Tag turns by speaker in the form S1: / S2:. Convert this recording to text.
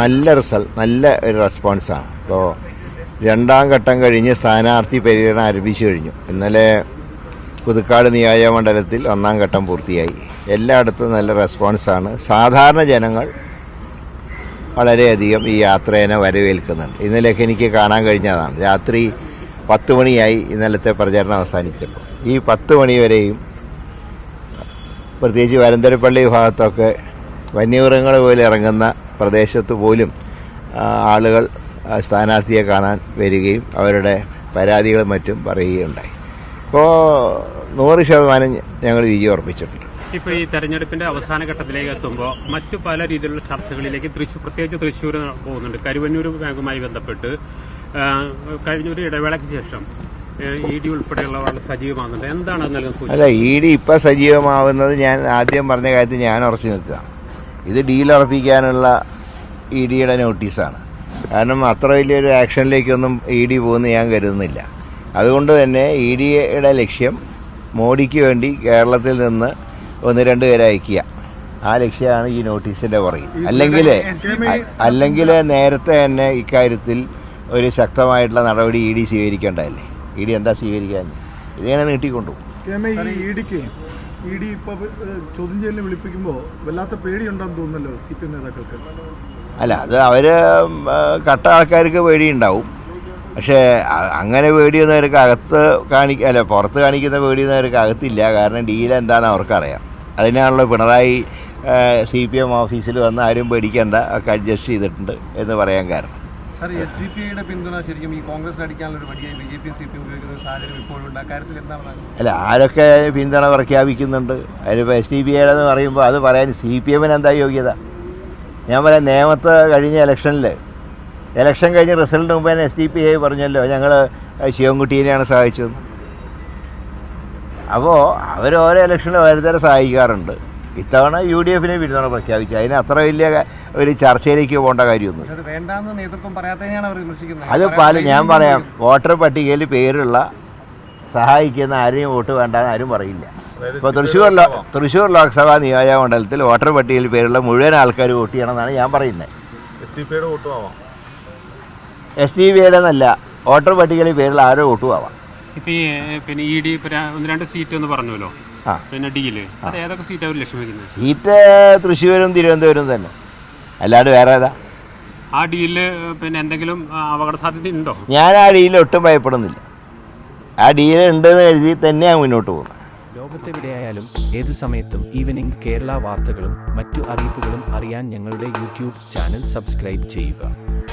S1: നല്ല റിസൾട്ട് നല്ല ഒരു റെസ്പോൺസാണ് അപ്പോൾ രണ്ടാം ഘട്ടം കഴിഞ്ഞ് സ്ഥാനാർത്ഥി പര്യടനം ആരംഭിച്ചു കഴിഞ്ഞു. ഇന്നലെ പുതുക്കാട് നിയോജകമണ്ഡലത്തിൽ ഒന്നാം ഘട്ടം പൂർത്തിയായി. എല്ലായിടത്തും നല്ല റെസ്പോൺസാണ് സാധാരണ ജനങ്ങൾ വളരെയധികം ഈ യാത്രേനെ വരവേൽക്കുന്നുണ്ട്. ഇന്നലെയൊക്കെ എനിക്ക് കാണാൻ കഴിഞ്ഞതാണ്. രാത്രി പത്ത് മണിയായി ഇന്നലത്തെ പ്രചരണം അവസാനിച്ചപ്പോൾ. ഈ പത്ത് മണി വരെയും പ്രത്യേകിച്ച് വരന്തരപ്പള്ളി ഭാഗത്തൊക്കെ വന്യമൃഗങ്ങൾ പോലെ ഇറങ്ങുന്ന പ്രദേശത്ത് പോലും ആളുകൾ സ്ഥാനാർത്ഥിയെ കാണാൻ വരികയും അവരുടെ പരാതികളും മറ്റും പറയുകയുണ്ടായി. അപ്പോൾ നൂറ് ശതമാനം ഞങ്ങൾ വിജയം ഉറപ്പിച്ചിട്ടുണ്ട്.
S2: ഇപ്പോൾ ഈ തെരഞ്ഞെടുപ്പിന്റെ അവസാന ഘട്ടത്തിലേക്ക് എത്തുമ്പോൾ മറ്റു പല രീതിയിലുള്ള ചർച്ചകളിലേക്ക് തൃശ്ശൂർ പ്രത്യേകിച്ച് തൃശ്ശൂർ പോകുന്നുണ്ട്. കരുവന്നൂർ ബാങ്കുമായി ബന്ധപ്പെട്ട് കഴിഞ്ഞ കഴിഞ്ഞൊരു ഇടവേളയ്ക്ക് ശേഷം ഇ ഡി ഉൾപ്പെടെയുള്ള സജീവമാകുന്നത് സജീവമാകുന്നുണ്ട്. എന്താണ്
S1: അല്ല ഇ ഡി ഇപ്പം സജീവമാവുന്നത് ഞാൻ ആദ്യം പറഞ്ഞ കാര്യത്തിൽ ഞാൻ ഉറച്ചു നിൽക്കുക ഇത് ഡീൽ ഉറപ്പിക്കാനുള്ള ഇ ഡിയുടെ നോട്ടീസാണ്. കാരണം അത്ര വലിയൊരു ആക്ഷനിലേക്കൊന്നും ഇ ഡി പോകുമെന്ന് ഞാൻ കരുതുന്നില്ല. അതുകൊണ്ട് തന്നെ ഇ ഡിയുടെ ലക്ഷ്യം മോഡിക്ക് വേണ്ടി കേരളത്തിൽ നിന്ന് ഒന്ന് രണ്ട് പേരെ അയക്കുക. ആ ലക്ഷ്യമാണ് ഈ നോട്ടീസിന്റെ പുറകിൽ. അല്ലെങ്കിൽ അല്ലെങ്കിൽ നേരത്തെ തന്നെ ഇക്കാര്യത്തിൽ ഒരു ശക്തമായിട്ടുള്ള നടപടി ഇ ഡി സ്വീകരിക്കേണ്ടതല്ലേ? ഇ ഡി എന്താ സ്വീകരിക്കാൻ ഇതിങ്ങനെ നീട്ടിക്കൊണ്ടുപോകും
S3: ഇ ഡി ഇപ്പൊ ഏഹ്, ചോദ്യം ചെയ്യലിന് വിളിപ്പിക്കുമ്പോ വല്ലാത്ത പേടിയുണ്ടെന്ന് തോന്നുന്നല്ലോ സി പി എം നേതാക്കൾക്ക്.
S1: അല്ല അത് അവർ കട്ട ആൾക്കാർക്ക് പേടിയുണ്ടാവും. പക്ഷേ അങ്ങനെ പേടിയൊന്നും അവർക്ക് അകത്ത് കാണിക്ക അല്ല പുറത്ത് കാണിക്കുന്ന പേടിയൊന്നും അവർക്ക് അകത്തില്ല. കാരണം ഡീൽ എന്താണെന്ന് അവർക്കറിയാം. അതിനാണല്ലോ പിണറായി സി പി എം ഓഫീസിൽ വന്ന് ആരും പേടിക്കേണ്ട. ഒക്കെ അഡ്ജസ്റ്റ് ചെയ്തിട്ടുണ്ട് എന്ന് പറയാൻ കാരണം.
S4: സാർ എസ് ഡി പി ഐയുടെ പിന്തുണ ശരിക്കും ഈ കോൺഗ്രസിന് അടിക്കാനുള്ള ഒരു വടിയായി B J P C P ഉപയോഗിക്കുന്ന സാഹചര്യം ഇപ്പോഴും ഉണ്ട്. അക്കാര്യത്തിൽ എന്താണ്
S1: അല്ല ആരൊക്കെ പിന്തുണ പ്രഖ്യാപിക്കുന്നുണ്ട്? അതിലിപ്പോൾ എസ് ഡി പി ഐയുടെ എന്ന് പറയുമ്പോൾ അത് പറയാൻ സി പി എമ്മിന് എന്താ യോഗ്യത? ഞാൻ പറയാം നേമത്ത് കഴിഞ്ഞ ഇലക്ഷനിൽ ഇലക്ഷൻ കഴിഞ്ഞ റിസൾട്ടിന് മുമ്പേ എസ് ഡി പി ഐ പറഞ്ഞല്ലോ ഞങ്ങൾ ശിവൻകുട്ടീനെയാണ് സഹായിച്ചത് അപ്പോൾ അവർ ഓരോ ഇലക്ഷനിൽ ഓരോരുത്തരെ സഹായിക്കാറുണ്ട്. ഇത്തവണ യു ഡി എഫിനെ പിന്തുണ പ്രഖ്യാപിച്ചു അതിന് അത്ര വലിയ ഒരു ചർച്ചയിലേക്ക് പോകേണ്ട കാര്യമൊന്നും
S4: അത്
S1: പല ഞാൻ പറയാം വോട്ടർ പട്ടികയിൽ പേരുള്ള സഹായിക്കുന്ന ആരെയും വോട്ട് വേണ്ടെന്ന് ആരും പറയില്ല. ഇപ്പോൾ തൃശ്ശൂർ ലോ തൃശ്ശൂർ ലോക്സഭാ നിയോജക മണ്ഡലത്തിൽ വോട്ടർ പട്ടികയിൽ പേരുള്ള മുഴുവൻ ആൾക്കാർ വോട്ട് ചെയ്യണമെന്നാണ് ഞാൻ പറയുന്നത്.
S5: എസ് ഡി പിയുടെ വോട്ടും ആവാം.
S1: എസ് ടി വിയുടെ എന്നല്ല വോട്ടർ പട്ടികയിൽ പേരുള്ള ആരോ വോട്ടും ആവാം.
S2: ഇപ്പൊ ഈ പിന്നെ ഇ ഡി ഒന്ന് രണ്ട് സീറ്റ് എന്ന് പറഞ്ഞല്ലോ പിന്നെ ഡീൽ. അത് ഏതൊക്കെ സീറ്റ് അവർ ലക്ഷ്യം വെക്കുന്നത്?
S1: സീറ്റ് തൃശ്ശൂരും തിരുവനന്തപുരം തന്നെ. അല്ലാണ്ട് വേറെ ഏതാ?
S2: ആ ഡീലിൽ പിന്നെ എന്തെങ്കിലും അപകട സാധ്യത ഉണ്ടോ?
S1: ഞാൻ ആ ഡീൽ ഒട്ടും ഭയപ്പെടുന്നില്ല. ആ ഡീൽ ഉണ്ടെന്ന് കരുതി തന്നെയാണ് മുന്നോട്ട് പോകുന്നത്.
S6: ലോകത്തെവിടെയായാലും ഏത് സമയത്തും ഈവനിംഗ് കേരള വാർത്തകളും മറ്റു അറിയിപ്പുകളും അറിയാൻ ഞങ്ങളുടെ യൂട്യൂബ് ചാനൽ സബ്സ്ക്രൈബ് ചെയ്യുക.